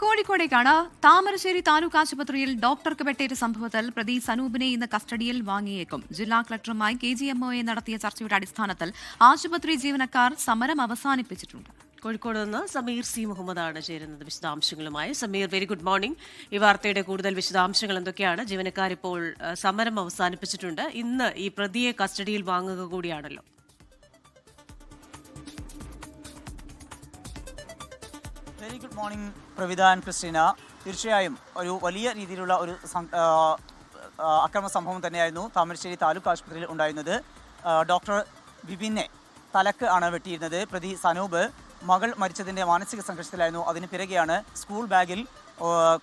കോഴിക്കോടേക്കാണ്. താമരശ്ശേരി താലൂക്ക് ആശുപത്രിയിൽ ഡോക്ടർക്ക് വെട്ടേറ്റ സംഭവത്തിൽ പ്രതി സനൂപിനെ ഇന്ന് കസ്റ്റഡിയിൽ വാങ്ങിയേക്കും. ജില്ലാ കളക്ടറുമായി കെ ജി എംഒയെ നടത്തിയ ചർച്ചയുടെ അടിസ്ഥാനത്തിൽ ആശുപത്രി ജീവനക്കാർ സമരം അവസാനിപ്പിച്ചിട്ടുണ്ട്. കോഴിക്കോട് നിന്ന് സമീർ സി മുഹമ്മദാണ് ചേരുന്നത് വിശദാംശങ്ങളുമായി. സമീർ വെരി ഗുഡ് മോർണിംഗ് ഈ വാർത്തയുടെ കൂടുതൽ വിശദാംശങ്ങൾ എന്തൊക്കെയാണ്? ജീവനക്കാരിപ്പോൾ സമരം അവസാനിപ്പിച്ചിട്ടുണ്ട്. ഇന്ന് ഈ പ്രതിയെ കസ്റ്റഡിയിൽ വാങ്ങുക കൂടിയാണല്ലോ. Very good morning Pravitha and Christina. തീർച്ചയായും ഒരു വലിയ രീതിയിലുള്ള ഒരു അക്രമ സംഭവം തന്നെയായിരുന്നു താമരശ്ശേരി താലൂക്ക് ആശുപത്രിയിൽ ഉണ്ടായിരുന്നത്. ഡോക്ടർ ബിബിനെ തലക്ക് ആണ് വെട്ടിയിരുന്നത്. പ്രതി സനൂപ് മകൾ മരിച്ചതിന്റെ മാനസിക സംഘർഷത്തിലായിരുന്നു. അതിന് പിറകെയാണ് സ്കൂൾ ബാഗിൽ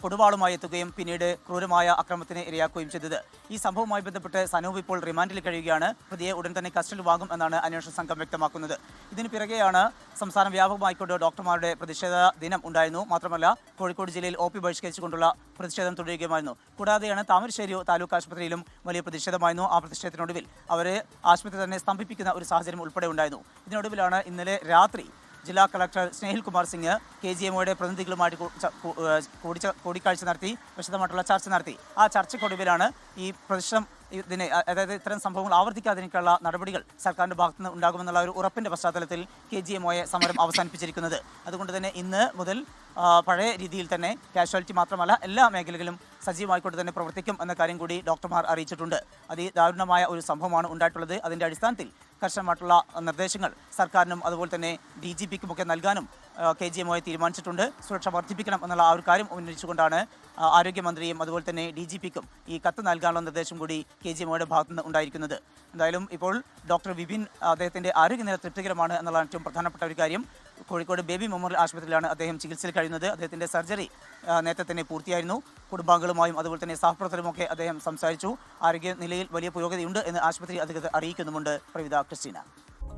കൊടുവാളുമായി എത്തുകയും പിന്നീട് ക്രൂരമായ അക്രമത്തിന് ഇരയാക്കുകയും ചെയ്തത്. ഈ സംഭവവുമായി ബന്ധപ്പെട്ട് സനൂപ് ഇപ്പോൾ റിമാൻഡിൽ കഴിയുകയാണ്. പ്രതിയെ ഉടൻ തന്നെ കസ്റ്റഡിയിൽ വാങ്ങും എന്നാണ് അന്വേഷണ സംഘം വ്യക്തമാക്കുന്നത്. ഇതിന് പിറകെയാണ് സംസ്ഥാനം വ്യാപകമായിക്കൊണ്ട് ഡോക്ടർമാരുടെ പ്രതിഷേധ ദിനം ഉണ്ടായിരുന്നു. മാത്രമല്ല കോഴിക്കോട് ജില്ലയിൽ ഒ പി ബഹിഷ്കരിച്ചുകൊണ്ടുള്ള പ്രതിഷേധം തുടരുകയുമായിരുന്നു. കൂടാതെയാണ് താമരശ്ശേരി താലൂക്ക് ആശുപത്രിയിലും വലിയ പ്രതിഷേധമായിരുന്നു ആ പ്രതിഷേധത്തിനൊടുവിൽ. അവരെ ആശുപത്രി തന്നെ സ്തംഭിപ്പിക്കുന്ന ഒരു സാഹചര്യം ഉൾപ്പെടെ ഉണ്ടായിരുന്നു. ഇതിനൊടുവിലാണ് ഇന്നലെ രാത്രി ജില്ലാ collector Snehil Kumar Singh K G എമ്മയുടെ പ്രതിനിധികളുമായിട്ട് കൂടിക്കാഴ്ച നടത്തി വിശദമായിട്ടുള്ള ചർച്ച നടത്തി. ആ ചർച്ചയ്ക്കൊടുവിലാണ് ഈ പ്രതിഷേധം ഇതിനെ അതായത് ഇത്തരം സംഭവങ്ങൾ ആവർത്തിക്കാതിരിക്കാനുള്ള നടപടികൾ സർക്കാരിന്റെ ഭാഗത്തു നിന്ന് ഉണ്ടാകുമെന്നുള്ള ഒരു ഉറപ്പിന്റെ പശ്ചാത്തലത്തിൽ കെ ജി എമ്മോയെ സമരം അവസാനിപ്പിച്ചിരിക്കുന്നത്. അതുകൊണ്ട് തന്നെ ഇന്ന് മുതൽ പഴയ രീതിയിൽ തന്നെ കാഷ്വാലിറ്റി മാത്രമല്ല എല്ലാ മേഖലകളിലും സജീവമായിക്കൊണ്ട് തന്നെ പ്രവർത്തിക്കും എന്ന കാര്യം കൂടി ഡോക്ടർമാർ അറിയിച്ചിട്ടുണ്ട്. അതി ദാരുണമായ ഒരു സംഭവമാണ് ഉണ്ടായിട്ടുള്ളത്. അതിന്റെ അടിസ്ഥാനത്തിൽ കർശനമായിട്ടുള്ള നിർദ്ദേശങ്ങൾ സർക്കാരിനും അതുപോലെ തന്നെ ഡി ജി പിക്കുമൊക്കെ നൽകാനും കെ ജി എമ്മോയെ തീരുമാനിച്ചിട്ടുണ്ട്. സുരക്ഷ വർദ്ധിപ്പിക്കണം എന്നുള്ള ആ ഒരു കാര്യം ഉന്നയിച്ചുകൊണ്ടാണ് ആരോഗ്യമന്ത്രിയും അതുപോലെ തന്നെ ഡി ജി പിക്കും ഈ കത്ത് നൽകാനുള്ള നിർദ്ദേശം കൂടി കെ ജി എമ്മോയുടെ ഭാഗത്തുനിന്ന് ഉണ്ടായിരിക്കുന്നത്. എന്തായാലും ഇപ്പോൾ ഡോക്ടർ വിപിൻ അദ്ദേഹത്തിന്റെ ആരോഗ്യനില തൃപ്തികരമാണ് എന്നുള്ളതാണ് ഏറ്റവും പ്രധാനപ്പെട്ട ഒരു കാര്യം. കോഴിക്കോട് ബേബി മെമ്മോറിയൽ ആശുപത്രിയിലാണ് അദ്ദേഹം ചികിത്സയിൽ കഴിയുന്നത്. അദ്ദേഹത്തിന്റെ സർജറി നേരത്തെ തന്നെ പൂർത്തിയായിരുന്നു. കുടുംബാംഗങ്ങളുമായും അതുപോലെ തന്നെ സഹപ്രവർത്തകരുമൊക്കെ അദ്ദേഹം സംസാരിച്ചു. ആരോഗ്യ നിലയിൽ വലിയ പുരോഗതിയുണ്ട് എന്ന് ആശുപത്രി അധികൃതർ അറിയിക്കുന്നുമുണ്ട്. പ്രവിത ക്രിസ്റ്റീന.